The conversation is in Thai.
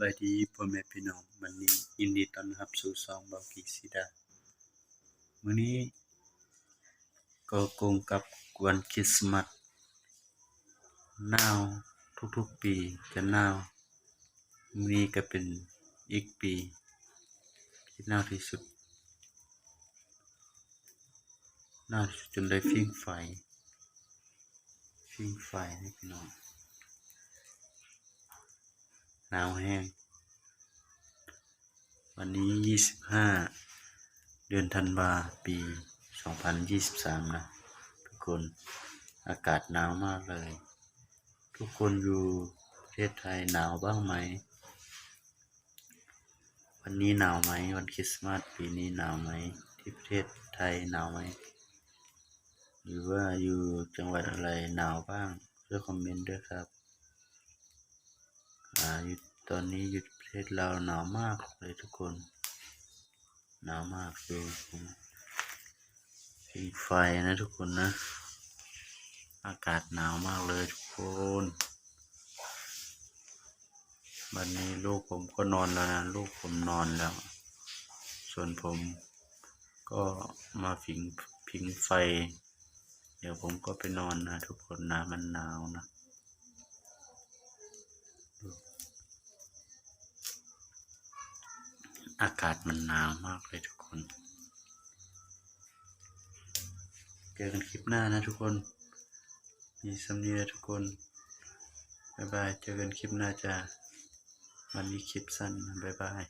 บายดีพ่อแม่พี่น้องวันนี้ยินดีต้อนรับสู่ซองเบากีซีดามื้อนี้ก็กงกับวันคริสต์มาสหนาวทุกๆปีจะหนาวมื้อนี้ก็เป็นอีกปีที่หนาวที่สุดหนาวจนได้ฟิ้งไฟฟิ้งไฟให้พี่น้อง หนาวแห้ง วันนี้ยี่สิบห้าเดือนธันวาปีสองพันยี่สิบสามนะ ทุกคนอากาศหนาวมากเลย ทุกคนอยู่ประเทศไทยหนาวบ้างไหม วันนี้หนาวไหม วันคริสต์มาสปีนี้หนาวไหม ที่ประเทศไทยหนาวไหม หรือว่าอยู่จังหวัดอะไรหนาวบ้างช่วยคอมเมนต์ด้วยครับ อ่าอยู่ตอนนี้อยู่ประเทศเราหนาวมากเลยทุกคน หนาวมากดูผมผิงไฟนะทุกคนนะ อากาศหนาวมากเลยทุกคนวันนี้ลูกผมก็นอนแล้วนะลูกผมนอนแล้ว ส่วนผมก็มาผิงผิงไฟ เดี๋ยวผมก็ไปนอนนะทุกคนนะมันหนาวนะ อากาศมันหนาวมากเลยทุกคน เจอกันคลิปหน้านะทุกคน มีสำเนียทุกคน บ๊ายบาย เจอกันคลิปหน้าจะวันนี้คลิปสั้น บ๊ายบาย